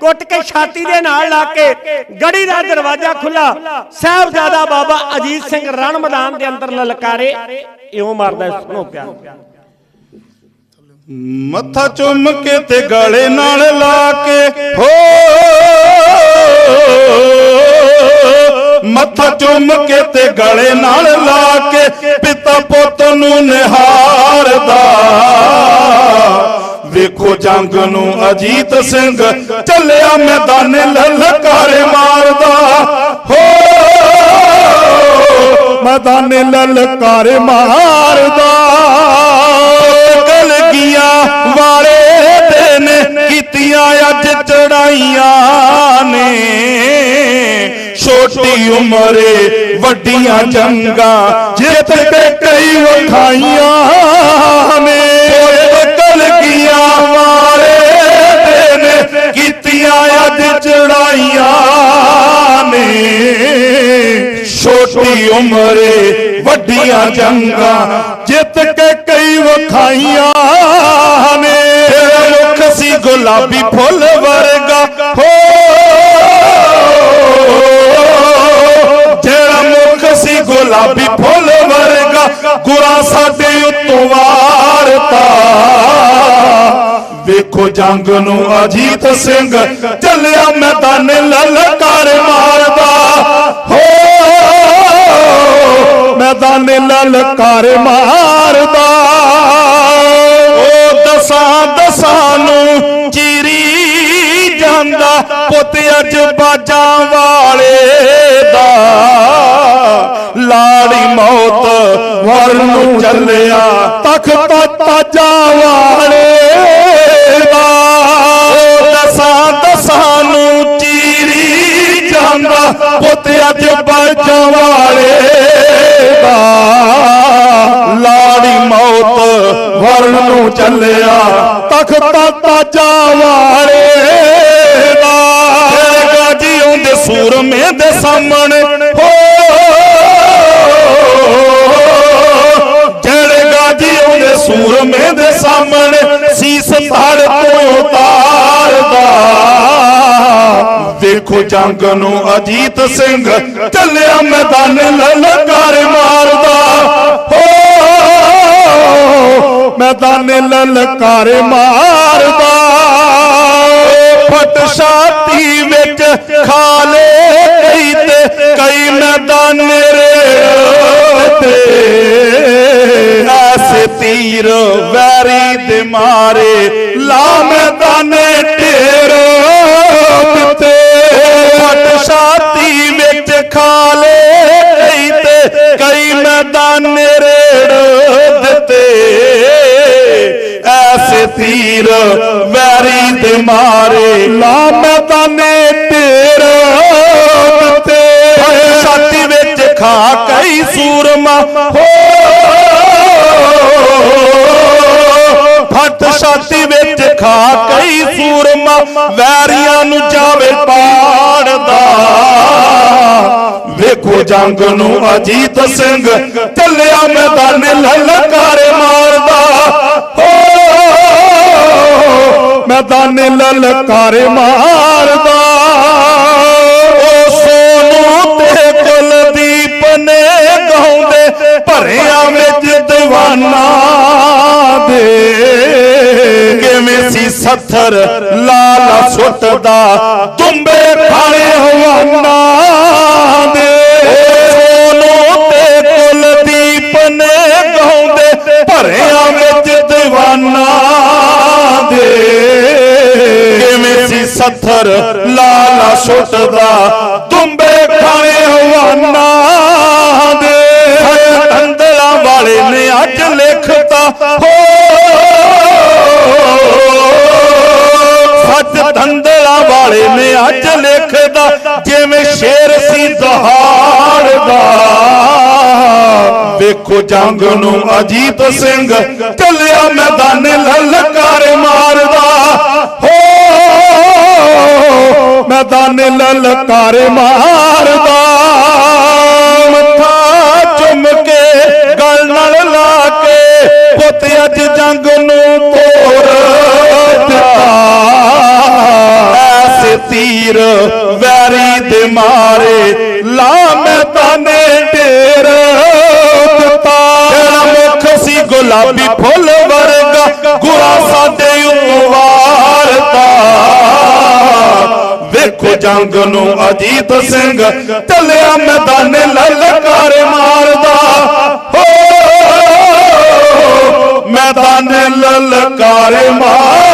ਕੁੱਟ ਕੇ ਛਾਤੀ ਦੇ ਨਾਲ ਲਾ ਕੇ ਗੜੀ ਦਾ ਦਰਵਾਜ਼ਾ ਖੁੱਲਾ ਸਾਹਿਬਜ਼ਾਦਾ ਬਾਬਾ ਅਜੀਤ ਸਿੰਘ ਰਣ ਮੈਦਾਨ ਦੇ ਅੰਦਰ ਲਲਕਾਰੇ ਇਉਂ ਮਾਰਦਾ ਸੁਣੋ ਪਿਆਰ। ਮੱਥਾ ਚੁੰਮ ਕੇ ਤੇ ਗਲੇ ਨਾਲ ਲਾ ਕੇ ਹੋ! ਮੱਥਾ ਚੁੰਮ ਕੇ ਤੇ ਗਲੇ ਨਾਲ ਲਾ ਕੇ ਪਿਤਾ ਪੁੱਤ ਨੂੰ ਨਿਹਾਰਦਾ। ਵੇਖੋ ਜੰਗ ਨੂੰ ਅਜੀਤ ਸਿੰਘ। ਚੱਲਿਆ ਮੈਦਾਨੇ ਲਲਕਾਰੇ ਮਾਰਦਾ। ਹੋ, ਮੈਦਾਨੇ ਲਲਕਾਰੇ ਮਾਰਦਾ। ਕਲਗੀਆਂ ਵਾਲੇ ਦੇ ਨੇ, ਕੀਤੀਆਂ ਅੱਜ ਚੜਾਈਆਂ ਨੇ। ਛੋਟੀ ਉਮਰੇ ਵੱਡੀਆਂ ਜੰਗਾਂ, ਜਿੱਤ ਕੇ ਕਈ ਵਖਾਈਆਂ। ਚੜਾਈਆਂ ਨੇ। ਛੋਟੀ ਉਮਰੇ ਵੱਡੀਆਂ ਜੰਗਾਂ ਜਿੱਤ ਕੇ ਕਈ ਵਖਾਈਆਂ ਨੇ। ਮੁਖ ਸੀ ਗੁਲਾਬੀ ਫੁੱਲ ਵਰਗਾ। ਹੋ। ਤੇਰਾ ਮੁਖ ਸੀ ਗੁਲਾਬੀ ਫੁੱਲ ਵਰਗਾ। ਗੁਰਾ ਸਾਡੇ ਉੱਤੋਂ ਵਾਰਤਾ ਵੇਖੋ ਜੰਗ ਨੂੰ ਅਜੀਤ ਸਿੰਘ ਚੱਲਿਆ ਮੈਦਾਨ ਲਲਕਾਰ ਮਾਰਦਾ। ਹੋ, ਮੈਦਾਨ ਲਲਕਾਰ ਮਾਰਦਾ। ਉਹ ਦਸਾਂ ਦਸਾਂ ਨੂੰ ਚੀਰੀ ਜਾਂਦਾ ਪੁੱਤ ਅੱਜ ਬਾਜਾਂ ਵਾਲੇ ਦਾ। ਲਾੜੀ ਮੌਤ ਵਰ ਨੂੰ ਚੱਲਿਆ ਤਖਤ ਤਾਜਾਂ ਵਾਲੇ ਦਾ ਗਾਜੀ ਆਉਂਦੇ ਸੂਰਮੇ ਦੇ ਸਾਹਮਣੇ। ਹੋ। ਜਿਹੜੇ ਗਾਜੀ ਆਉਂਦੇ ਸੂਰਮੇ ਦੇ ਸਾਹਮਣੇ ਸੀਸ ਧੜ ਤੋਂ ਉਤਾਰਦਾ। ਵੇਖੋ ਜੰਗ ਨੂੰ ਅਜੀਤ ਸਿੰਘ ਚੱਲਿਆ ਮੈਦਾਨ ਲਲਕਾਰ ਮੈਦਾਨ ਲਲਕਾਰ ਮਾਰਦਾ। ਫਟ ਛਾਤੀ ਵਿੱਚ ਖਾਲੇ ਕਈ ਤੇ, ਕਈ ਮੈਦਾਨ ਰੇ ਤੇ। ਐਸੇ ਤੀਰ ਵੈਰੀ ਦੇ ਮਾਰੇ, ਲਾ ਮੈਦਾਨ ਢੇਰ ਤੇ ਫਟ ਛਾਤੀ ਵਿੱਚ ਖਾਲੇ ਕਈ ਤੇ, ਕਈ ਮੈਦਾਨ ਰੇ ਤੀਰ ਵੈਰੀ ਦੇ ਮਾਰੇ। ਲਾ ਮੈਦਾਨੇ ਦਿੱਤੇ। ਫਟ ਛਾਤੀ ਵਿੱਚ ਖਾ ਕਈ ਸੂਰਮਾ। ਹੋ। ਫਟ ਛਾਤੀ ਵਿੱਚ ਖਾ ਕਈ ਸੂਰਮਾ। ਵੈਰੀਆਂ ਨੂੰ ਜਾਵੇ ਪਾੜਦਾ ਵੇਖੋ ਜੰਗ ਨੂੰ ਅਜੀਤ ਸਿੰਘ। ਚੱਲਿਆ ਮੈਦਾਨ ਲਲਕਾਰੇ ਮੈਦਾਨ ਲਲਕਾਰੇ ਮਾਰਦਾ। ਉਹ ਸੋਨੂ ਤੇ ਕੁਲਦੀਪ ਨੇ ਗਾਉਂਦੇ, ਭਰਿਆ ਵਿੱਚ ਦੀਵਾਨਾ ਦੇ। ਕਿਵੇਂ ਸੀ ਸੱਥਰ ਲਾਲ ਸੁੱਟਦਾ ਤੁੰਬੇ ਖਾਲੇ ਹਵਾਨਾ ਦੇ। ਸੋਨੂ ਤੇ ਕੁਲਦੀਪ ਨੇ ਗਾਉਂਦੇ, ਭਰਿਆ ਵਿੱਚ ਦੀਵਾਨਾ ਦੇ। ਕਿਵੇਂ ਲਾਲਾ ਸੁੱਟਦਾ ਤੁੰਬੇ ਖਾਣੇ ਹਵਾਨਾ ਦੇ। ਅੰਦਰਾਂ ਵਾਲੇ ਨੇ ਅੱਜ ਲਿਖਤਾ, ਹੋ। ਸੱਚ ਧੰਦਲਾ ਵਾਲੇ ਨੇ ਅੱਜ ਲਿਖਦਾ, ਜਿਵੇਂ ਸ਼ੇਰ ਸੀ ਦਹਾੜਦਾ ਵੇਖੋ ਜੰਗ ਨੂੰ ਅਜੀਤ ਸਿੰਘ, ਚੱਲਿਆ ਮੈਦਾਨ ਮੈਦਾਨ ਲਲਕਾਰ ਮਾਰਦਾ, ਮੱਥਾ ਚੁੰਮ ਕੇ ਗਲ ਨਾਲ ਲਾ ਕੇ ਪੁੱਤ ਅੱਜ ਜੰਗ ਨੂੰ ਤੋਰ ਦਿੱਤਾ। ਐਸੇ ਤੀਰ ਵੈਰੀ ਦੇ ਮਾਰੇ ਲਾ ਮੈਦਾਨੇ ਢੇਰ ਦਿੱਤਾ। ਤੇਰਾ ਮੁਖ ਸੀ ਗੁਲਾਬੀ ਫੁੱਲ ਵਰਗਾ ਜੰਗ ਨੂੰ ਅਜੀਤ ਸਿੰਘ ਚੱਲਿਆ ਮੈਦਾਨੇ ਲਲਕਾਰ ਮਾਰਦਾ। ਹੋ! ਮੈਦਾਨੇ ਲਲਕਾਰੇ ਮਾਰ